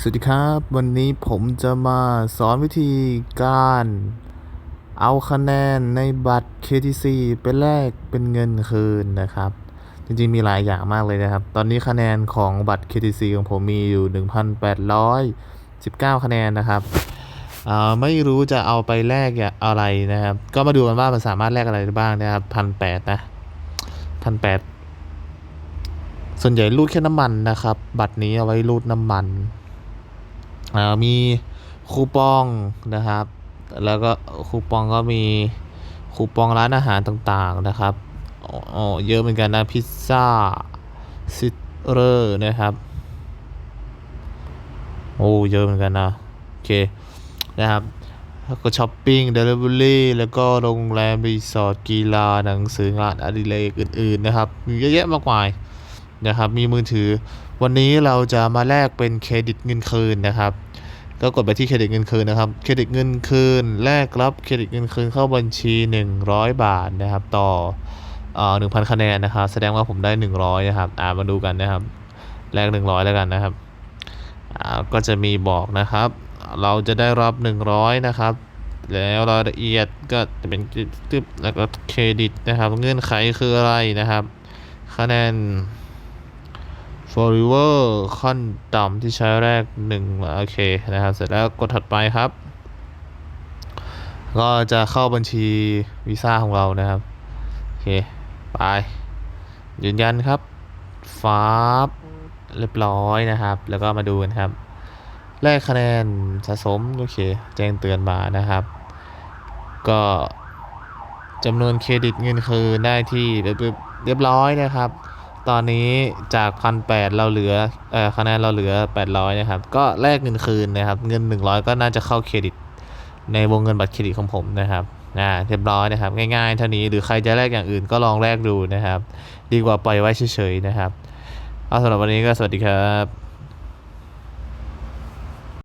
สวัสดีครับ วันนี้ผมจะมาสอนวิธีการ เอาคะแนนในบัตร KTC ไปแลกเป็นเงินคืนนะครับ จริงๆมีหลายอย่างมากเลยนะครับ ตอนนี้คะแนนของบัตร KTC ของผมมีอยู่ 1,819 คะแนนนะครับอ่าไม่รู้จะเอาไปแลกอย่างอะไรนะครับ ก็มาดูกันว่ามันสามารถแลกอะไรได้บ้างนะครับพันแปดนะพันแปดส่วนใหญ่รูดแค่น้ำมันนะครับ บัตรนี้เอาไว้รูดน้ำมัน มีคูปองนะครับ แล้วก็คูปองก็มีคูปองร้านอาหารต่างๆนะครับอ๋อเยอะเหมือนกันนะพิซซ่าซิเรอร์นะครับ โอ้เยอะเหมือนกันนะ โอเคนะครับแล้วก็ช้อปปิ้งเดลิเวอรี่แล้วก็โรงแรม รีสอร์ทกีฬาหนังสืองานอดิเรกอื่น ๆ นะครับ มีเยอะแยะมากมาย นะครับ มีมือถือ วันนี้เราจะมาแลกเป็นเครดิตเงินคืนนะครับ ก็กดไปที่เครดิตเงินคืนนะครับ เครดิตเงินคืน แลกรับเครดิตเงินคืนเข้าบัญชี 100 บาทนะครับ ต่อเอ่อ1,000คะแนนนะครับ แสดงว่าผมได้ 100 นะครับ อ่ามาดูกันนะครับ แลก 100 แล้วกันนะครับ อ่า ก็จะมีบอกนะครับ เราจะได้รับ 100 นะครับแล้วรายละเอียดก็จะเป็นตึ๊บแล้วก็เครดิตนะครับ เงื่อนไขคืออะไรนะครับ คะแนน forever ขั้นต่ำที่ใช้แรกหนึ่งโอเคนะครับ เสร็จแล้วกดถัดไปครับ ก็จะเข้าบัญชีวีซ่าของเรานะครับ โอเค ไป ยืนยันครับฟ้าบเรียบร้อยนะครับ แล้วก็มาดูกันครับแลกคะแนนสะสม โอเค แจ้งเตือนมานะครับ ก็จำนวนเครดิตเงินคืนได้ที่เรียบร้อยนะครับ ตอนนี้จากพันแปดเราเหลือเอ่อคะแนนเราเหลือแปดร้อยนะครับ ก็แลกเงินคืนนะครับ เงินหนึ่งร้อยก็น่าจะเข้าเครดิต ในวงเงินบัตรเครดิตของผมนะครับอ่าเรียบร้อยนะครับ ง่ายๆ เท่านี้หรือใครจะแลกอย่างอื่นก็ลองแลกดูนะครับ ดีกว่าปล่อยไว้เฉยๆนะครับ เอาสำหรับวันนี้ก็สวัสดีครับ